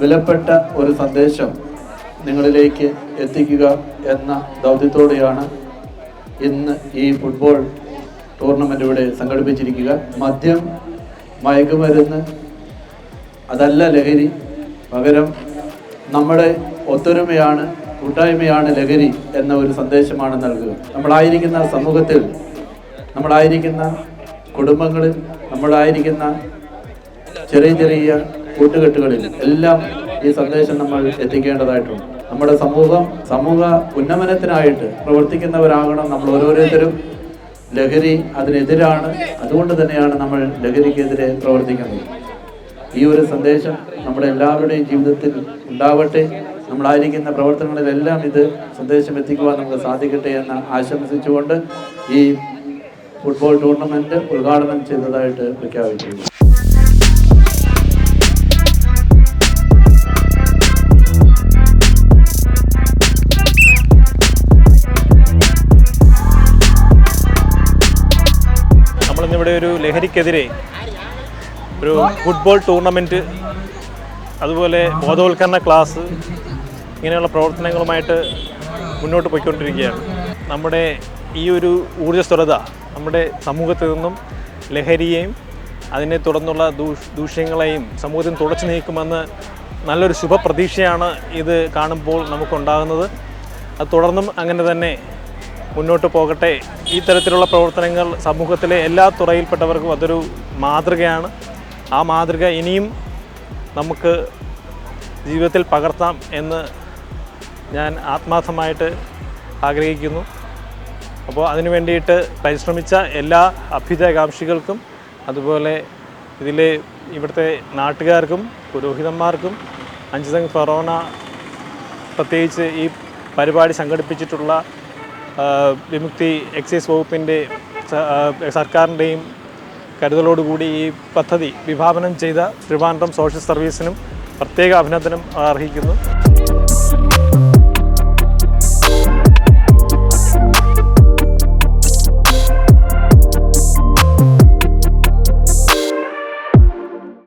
വിലപ്പെട്ട ഒരു സന്ദേശം നിങ്ങളിലേക്ക് എത്തിക്കുക എന്ന ദൗത്യത്തോടെയാണ് ഇന്ന് ഈ ഫുട്ബോൾ ടൂർണമെന്റ് ഇവിടെ സംഘടിപ്പിച്ചിരിക്കുക. മദ്യം മയക്കുമരുന്ന് അതല്ല ലഹരി. പകരം നമ്മുടെ ഒത്തൊരുമയാണ് കൂട്ടായ്മയാണ് ലഹരി എന്ന ഒരു സന്ദേശമാണ് നൽകുക. നമ്മളായിരിക്കുന്ന സമൂഹത്തിൽ നമ്മളായിരിക്കുന്ന കുടുംബങ്ങളിൽ നമ്മളായിരിക്കുന്ന ചെറിയ ചെറിയ കൂട്ടുകെട്ടുകളിൽ എല്ലാം ഈ സന്ദേശം നമ്മൾ എത്തിക്കേണ്ടതായിട്ടുണ്ട്. നമ്മുടെ സമൂഹം സമൂഹ ഉന്നമനത്തിനായിട്ട് പ്രവർത്തിക്കുന്നവരാകണം നമ്മൾ ഓരോരുത്തരും. ലഹരി അതിനെതിരാണ്. അതുകൊണ്ട് തന്നെയാണ് നമ്മൾ ലഹരിക്കെതിരെ പ്രവർത്തിക്കുന്നത്. ഈ ഒരു സന്ദേശം നമ്മുടെ എല്ലാവരുടെയും ജീവിതത്തിൽ ഉണ്ടാവട്ടെ. നമ്മളായിരിക്കുന്ന പ്രവർത്തനങ്ങളിലെല്ലാം ഇത് സന്ദേശം എത്തിക്കുവാൻ നമുക്ക് സാധിക്കട്ടെ എന്ന് ആശംസിച്ചുകൊണ്ട് ഈ ഫുട്ബോൾ ടൂർണമെന്റ് ഉദ്ഘാടനം ചെയ്തതായിട്ട് പ്രഖ്യാപിക്കുന്നു. നമ്മളിന്നിവിടെ ഒരു ലഹരിക്കെതിരെ ഒരു ഫുട്ബോൾ ടൂർണമെന്റ് അതുപോലെ ബോധവൽക്കരണ ക്ലാസ് ഇങ്ങനെയുള്ള പ്രവർത്തനങ്ങളുമായിട്ട് മുന്നോട്ട് പോയിക്കൊണ്ടിരിക്കുകയാണ്. നമ്മുടെ ഈ ഒരു ഊർജസ്വലത നമ്മുടെ സമൂഹത്തിൽ നിന്നും ലഹരിയെയും അതിനെ തുടർന്നുള്ള ദൂഷ് ദൂഷ്യങ്ങളെയും സമൂഹത്തിൽ തുടച്ചു നീക്കുമെന്ന് നല്ലൊരു ശുഭപ്രതീക്ഷയാണ് ഇത് കാണുമ്പോൾ നമുക്കുണ്ടാകുന്നത്. അത് തുടർന്നും അങ്ങനെ തന്നെ മുന്നോട്ട് പോകട്ടെ. ഈ തരത്തിലുള്ള പ്രവർത്തനങ്ങൾ സമൂഹത്തിലെ എല്ലാ തുറയിൽപ്പെട്ടവർക്കും അതൊരു മാതൃകയാണ്. ആ മാതൃക ഇനിയും നമുക്ക് ജീവിതത്തിൽ പകർത്താം എന്ന് ഞാൻ ആത്മാർത്ഥമായിട്ട് ആഗ്രഹിക്കുന്നു. അപ്പോൾ അതിനു വേണ്ടിയിട്ട് പരിശ്രമിച്ച എല്ലാ അഭ്യുദയകാംക്ഷികൾക്കും അതുപോലെ ഇതിലെ ഇവിടുത്തെ നാട്ടുകാർക്കും പുരോഹിതന്മാർക്കും അഞ്ചുതങ് ഫെറോണ പ്രത്യേകിച്ച് ഈ പരിപാടി സംഘടിപ്പിച്ചിട്ടുള്ള വിമുക്തി എക്സൈസ് വകുപ്പിന്റെ സർക്കാരിന്റെയും കരുതലോടുകൂടി ഈ പദ്ധതി വിഭാവനം ചെയ്ത ട്രിവാൻഡ്രം സോഷ്യൽ സർവീസിനും പ്രത്യേക അഭിനന്ദനം അർഹിക്കുന്നു.